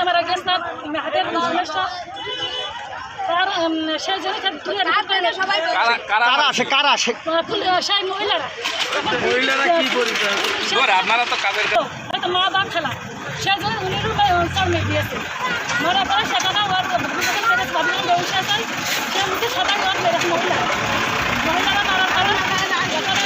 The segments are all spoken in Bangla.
মারা গেছে হাতের সমস্যা। তার উম, সেই জন্য তার তুলে রাখতে পারে সবাই কারা কারা কারা আসে কারা আসে সেই মহিলারা। মহিলারা কি পরিচয় আপনারা তো কাজের হয়তো মা বাপ খেলা। সেই জন্য উনি রুমে চাউমিন দিয়েছে মরার পরে সেখানে ওর ভূমিকা করে ভাবলেন সে মুখে সবাই ওর মহিলা।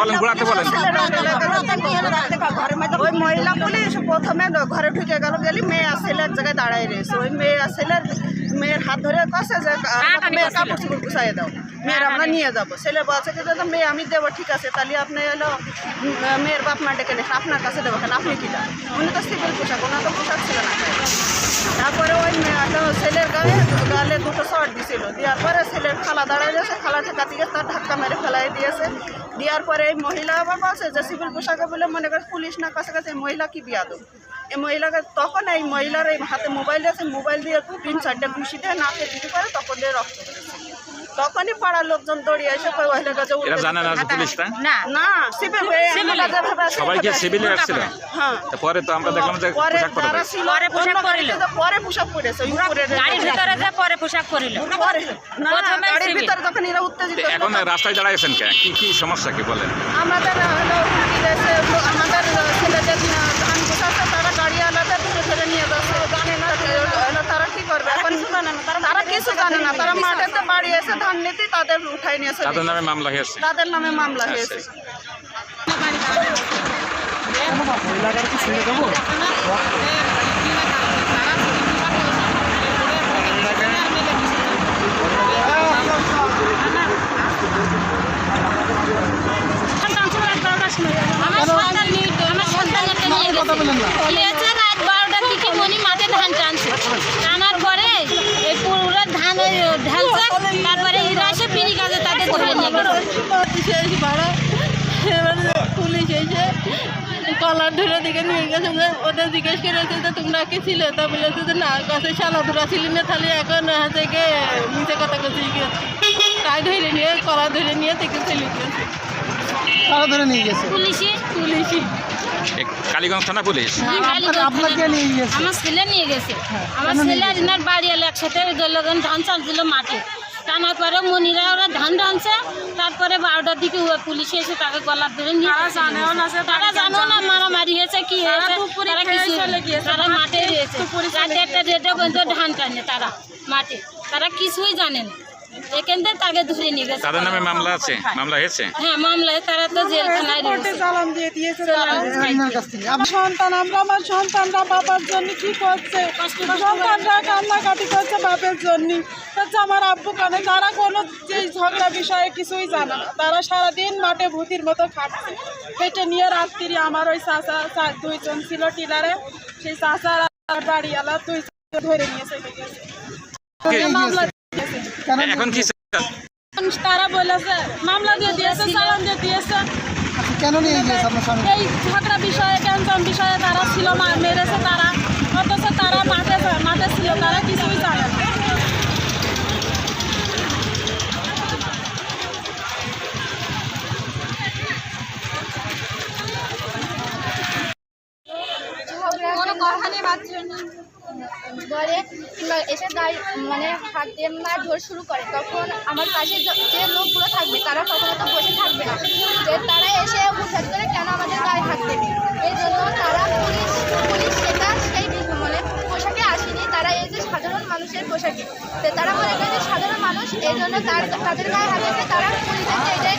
বলেন ঘোরাতে বলেন। ওই মহিলা পুলিশ প্রথমে ঘরে ঢুকে গেল গেলি মেয়ে আসলে এক জায়গায় দাঁড়াই রয়েছে। ওই মেয়ে ছেলের মেয়ের হাত ধরে কষে যে আমাকে মেয়ের কাপড় চোপড় গুছাই দাও। মেয়ের আমরা নিয়ে যাব। ছেলে বলছে কি দাদা মেয়ে আমি দেবো ঠিক আছে তাহলে আপনি এলো মেয়ের বাপ মা ডেকে নেন আপনার কাছে দেবো কেন আপনি কিটা উনি তো সিভিল পোশাক ওনার তো পোশাক ছিল না। তারপরে ওই মেয়েটা ছেলের গায়ে গালে দুটো শর্ট দিছিল। দেওয়ার পরে ছেলের খালা দাঁড়ায় দিয়েছে খালা ঠেকা দিয়ে তার ধাক্কা মেরে ফেলাই দিয়েছে। দেওয়ার পরে এই মহিলা আবার বলছে যে সিভিল পোশাকে বলে মনে করে পুলিশ না কাছে কাছে মহিলা কি বিয়া দেবো এই মহিলাকে তখন এই মহিলার এই হাতে মোবাইল আছে মোবাইল দিয়ে তিন চারটে ঘুষি দিয়ে নাকে দিতে পারে তখন দিয়ে রক্ত তখনই পাড়ার লোকজন দৌড়িয়ে এসে মহিলার কাছে জানে না পুলিশটা না। সিভিল আমরা যেভাবে আছি সবাই কি সিভিলে আসছিল হ্যাঁ। পরে তো আমরা দেখলাম যে পরে পোশাক পরে ছিল গাড়িতে তো পরে পোশাক পরেছে উপরে গাড়ির ভিতরে যে পরে পোশাক না প্রথমে গাড়ির ভিতরে যখন এরা উত্তেজিত এখন রাস্তায় দাঁড়াইছেন কে? কি কি সমস্যা কি বলেন? আমাদের হলো হুমকি দিয়েছে, আমাদের ছেলেদের ধান বসাচ্ছে তারা গাড়ি আলাদা ধরে ধরে নিয়ে যাচ্ছে জানে না হলো তারা কি করবে এখন তারা কিছু জানে না। তারা মাঠেতে বাড়ি এসে ধান নিতে তাদের উঠাই নিয়েছে তাদের নামে মামলা হয়েছে। তাদের নামে মামলা হয়েছে। সন্তান ছিল রাত বারোটার সময় আমার সন্তান নিয়ে- আমার সন্তানকে নিয়ে গেছে বলেছে রাত বারোটার দিকে মনি মাঠে ধান টানছে টানার পরে এই পুরো ধান ওই ঢালছে তারপরে এরা এসে পিড়ি কাজে তাদের ভাড়া এবারে পুলিশ এসে কলার ধরে দিকে নিয়ে গেছে? ওদের জিজ্ঞেস করেছে যে তোমরা কি ছিল তা বলেছে যে না কাছে সালাদুরা ছিল না তাহলে এখন থেকে নিচে কথা তাই ধরে নিয়ে কলা ধরে নিয়ে থেকে চলে গেছে। ধরে নিয়ে গেছে পুলিশে পুলিশই কালীগঞ্জ থানা পুলিশ নিয়ে গেছে আমার ছেলে নিয়ে গেছে? আমার ছেলে আর বাড়ি এলো একসাথে ধান চালছিল মাঠে। টানার পরে মনিরা ওরা ধান টানছে তারপরে বারোটার দিকে পুলিশে এসে তাকে গলার ধরে নিয়ে গেছে। তারা জানো না মারামারি হয়েছে কি হয়েছে তারা কিছু তারা মাঠে রয়েছে রাতে একটা রেটে পর্যন্ত ধান টানে তারা মাঠে। তারা কিছুই জানে না। এখান থেকে তাকে ধরে নিয়ে গেছে। তাদের নামে মামলা আছে? মামলা হয়েছে? হ্যাঁ মামলায় তারা তো জেলখানায় রয়েছে। চালান দিয়ে দিয়েছে আপনার কাছ থেকে আপনি- সন্তান আমরা আমার সন্তানরা বাবার জন্য কি করছে? সন্তানরা কান্নাকাটি করছে বাপের জন্য। হচ্ছে আমার আব্বু কানে তারা কোনো যে ঝগড়া বিষয়ে কিছুই জানে না। তারা সারাদিন মাঠে ভূতির মতো খাটছে পেটে নিয়ে রাত্রি আমার ওই চাচা চা- দুইজন ছিল টিলারে। সেই আর বাড়িওয়ালা দুই ধরে নিয়ে চলে গেছে। এখন কি তারা বলেছে মামলা দিয়ে দিয়েছে চালান দিয়ে দিয়েছে। কেন নিয়ে গিয়েছে আপনার স্বামী? এই ঝগড়া বিষয়ে বিষয়ে তারা ছিল মেরেছে তারা। অথচ তারা মাঠে মাঠে ছিল তারা কিছুই জানে না। কিংবা এসে গায়ে মানে হাত দিয়ে মার ধর শুরু করে, তখন আমার পাশে যে লোকগুলো থাকবে, তারা কখনো তো বসে থাকবে না। যে তারা এসে হুঠাৎ করে কেন আমাদের গায়ে হাত দেবে? এই জন্য তারা পুলিশ পুলিশ সেটা সেই মানে পোশাকে আসেনি, তারা এই যে সাধারণ মানুষের পোশাকে। তো তারা মনে করে যে সাধারণ মানুষ, এই জন্য তার, তাদের গায়ে হাত দিয়েছে, তারা পুলিশের যে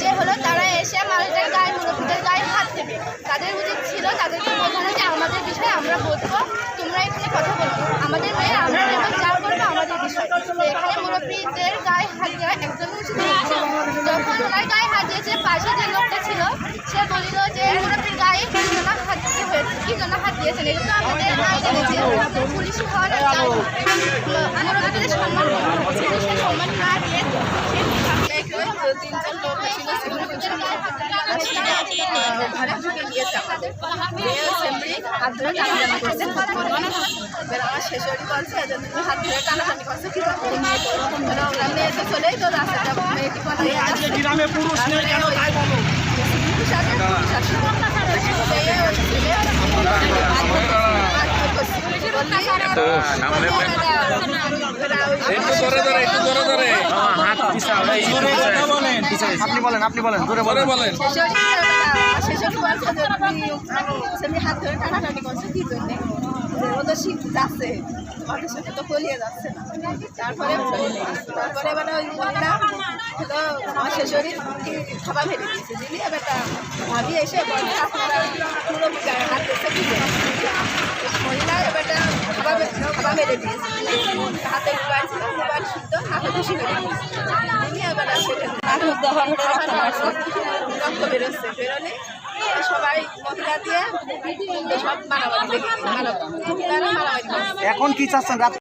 যে হলো তারা এসে মানুষদের গায়ে মুরব্বীদের গায়ে দেবে তাদের উচিত ছিল, তাদেরকে বোঝানো যে আমাদের বিষয়ে আমরা বলব, তোমরা এখানে কথা বলো। আমাদের মেয়ে আমরা যেমন যা করব আমাদের বিষয়। এখানে মুরব্বীদের গায়ে হাত দেওয়া একদমই উচিত যখন ওনার গায়ে হাত দিয়েছে, পাশে যে লোকটা ছিল, সে বলিল যে, মুরব্বীর গায়ে কি জন্য হাত দিতে হয়েছে কি জন্য হাত দিয়েছেন এটা তো আমাদের আইনে গেছে পুলিশ হওয়ার মুরব্বীদের সম্মান হবে। পুলিশের সম্মান না দিয়ে তিনজন লোক ছিল দেওয়া ঘরে ঢুকে গিয়েছে আমাদের। দিয়ে assembly হাত ধরে টানাটানি করছে এবার আমার শেষরি বলছে যে তুমি হাত ধরে টানাটানি করছে কি করব? মেয়ে তো এবার আমরা মেয়ে তো চলেই তো রাস্তাটা মেয়েটি কথা আজকে গ্রামে পুরুষ নেই কেন তাই বলো? পুরুষ আছে পুরুষ আছে। তো সামনে একটু ধরে ধরে একটু ধরে ধরে আপনি বলেন আপনি বলেন ধরে বলেন। হাত ধরে টানাটানি করছ কি জন্যে? শীত যাচ্ছে তোমাদের সাথে তো কলিয়ে যাচ্ছে না। তারপরে তারপরে মানে ওই মহিলা হলো আমার শেষরি খাবার ফেলে দিয়েছে। দিলি এবার ভাবি এসে বলে আপনারা পুরো গায়ে হাত দিচ্ছে মহিলা এবারটা খাবার খাবার মেরে দিয়েছে। হাতে মোবাইল ছিল মোবাইল শুদ্ধ হাতে খুশি মেরে দিয়েছে। দিলি এবার রক্ত বেরোচ্ছে বেরোলে সবাই মহিলা দিয়ে সব মারামারি। মারামারি এখন কি চাচ্ছেন? রাত